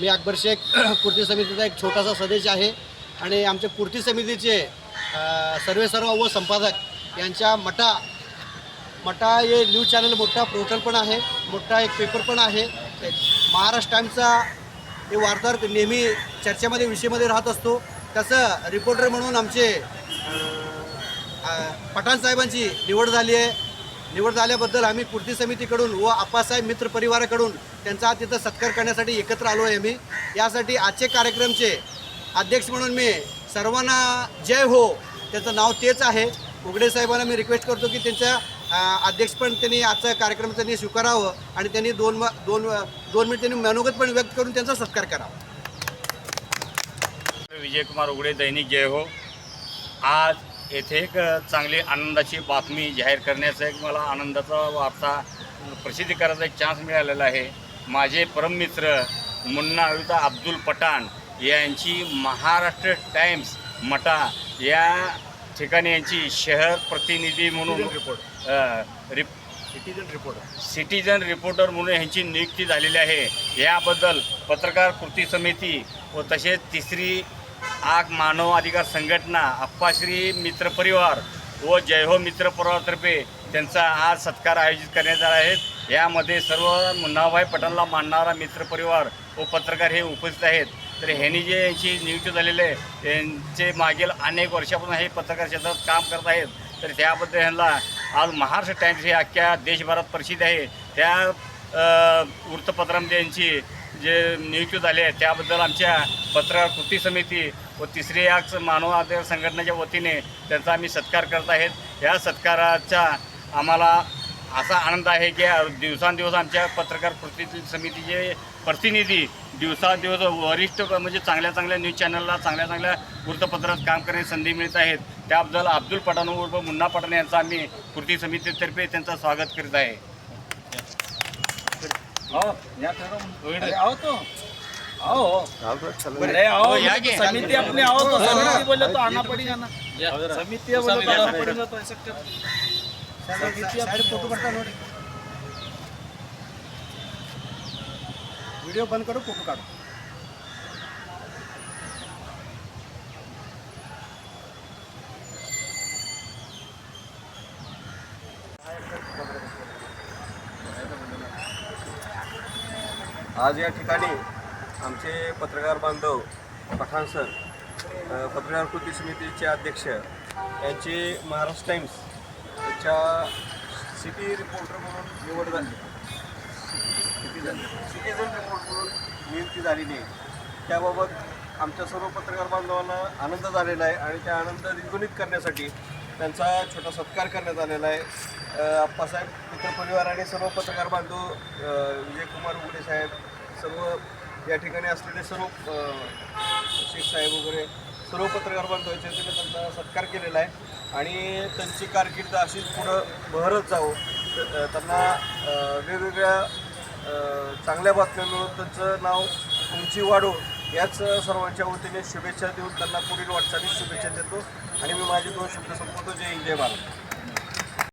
मी अकबर शेख कुर्ती समितीचा एक छोटासा सदस्य आहे आणि आमच्या कुर्ती समितीचे सर्वेसर्व सर्वे सर्व व संपादक यांच्या मटा मटा हे न्यूज चॅनल मोठा पोर्टल पण आहे मोठा एक पेपर पण आहे. महाराष्ट्र टाईमचा हे वार्ताहर नेहमी चर्चेमध्ये विषयमध्ये राहत असतो. तसं रिपोर्टर म्हणून आमचे पठाण साहेबांची निवड झाली आहे. निवड झाल्याबद्दल आम्ही कृती समितीकडून व आप्पासाहेब मित्र परिवाराकडून त्यांचा तिथं सत्कार करण्यासाठी एकत्र आलो आहे मी यासाठी आजचे कार्यक्रमचे अध्यक्ष म्हणून मी सर्वांना जय हो. त्याचं नाव तेच आहे. उघडे साहेबांना मी रिक्वेस्ट करतो की त्यांच्या अध्यक्ष अध्यक्षपण त्यांनी आजचा कार्यक्रम त्यांनी स्वीकारावं आणि त्यांनी दोन दोन दोन मिनिट त्यांनी मनोगत पण व्यक्त करून त्यांचा सत्कार करावा. विजयकुमार उघडे दैनिक जय हो. आज येथे एक चांगली आनंदाची बातमी जाहीर करण्याचा एक मला आनंदाचा वार्ता प्रसिद्ध करायचा एक चान्स मिळालेला आहे. माझे परममित्र मुन्ना अविता अब्दुल पठाण यांची महाराष्ट्र टाइम्स मटा या ठिकाणी यांची शहर प्रतिनिधी म्हणून रिपोर्ट रिप सिटीजन रिपोर्टर सिटीजन रिपोर्टर म्हणून ह्यांची नियुक्ती झालेली आहे. याबद्दल पत्रकार कृती समिती व तसेच तिसरी आग मानव अधिकार संघटना अप्पाश्री मित्र परिवार व जय हो मित्र परिवारतर्फे त्यांचा आज सत्कार आयोजित करण्यात आला आहे. यामध्ये सर्व मुन्नाभाई पठाणला मानणारा मित्र परिवार व पत्रकार हे उपस्थित आहेत. तर ह्यांनी जे यांची नियुक्ती झालेले आहे त्यांचे मागील अनेक वर्षापासून हे पत्रकार क्षेत्रात काम करत आहेत. तर त्याबद्दल ह्यांना आज महाराष्ट्र टाइम्स हे अख्ख्या देशभरात प्रसिद्ध आहे. त्या वृत्तपत्रामध्ये यांची जे नियुक्ती झाले आहे त्याबद्दल आमच्या पत्रकार कृती समिती व तिसरी याच मानवाधिकार संघटनेच्या वतीने त्यांचा आम्ही सत्कार करत आहेत. या सत्काराचा आम्हाला असा आनंद आहे की दिवसांदिवस आमच्या पत्रकार कृती समितीचे प्रतिनिधी दिवसांदिवस वरिष्ठ म्हणजे चांगल्या चांगल्या न्यूज चॅनलला चांगल्या चांगल्या वृत्तपत्रात काम करण्याची संधी मिळत आहेत. त्याबद्दल अब्दुल पठाण उर्फ मुन्ना पठाण यांचा आम्ही कृती समितीतर्फे त्यांचं स्वागत करीत आहे. समिति अपने आओ तो. समिति बोले तो आना पड़ेगा ना समिति बोले तो आना पड़ेगा तो. ऐसा कर समिति अपने फोटो नोट व्हिडिओ बंद करू फोटो काढू. आज या ठिकाणी आमचे पत्रकार बांधव पठाण सर पत्रकार कृती समितीचे अध्यक्ष यांची महाराष्ट्र टाईम्स याच्या सिटी रिपोर्टर म्हणून निवड झाली. सिटीजन सिटीजन रिपोर्ट म्हणून नियुक्ती झालेली आहे. त्याबाबत आमच्या सर्व पत्रकार बांधवांना आनंद झालेला आहे आणि त्या आनंद द्विगुणित करण्यासाठी त्यांचा छोटा सत्कार करण्यात आलेला आहे. आप्पासाहेब मित्रपरिवार आणि सर्व पत्रकार बांधव विजयकुमार उघडे साहेब सर्व या ठिकाणी असलेले सर्व शेख साहेब वगैरे सर्व पत्रकार बांधव याच्या वतीने त्यांचा सत्कार केलेला आहे. आणि त्यांची कारकीर्द अशीच पुढं बहरत जावं. त्यांना वेगवेगळ्या चांगल्या बातम्या मिळून त्यांचं नाव उंची वाढो. याच सर्वांच्या वतीने शुभेच्छा देऊन त्यांना पुढील वाटचालीत शुभेच्छा देतो. आणि मी माझे दोन शब्द संपवतो. जय हिंद जय भारत.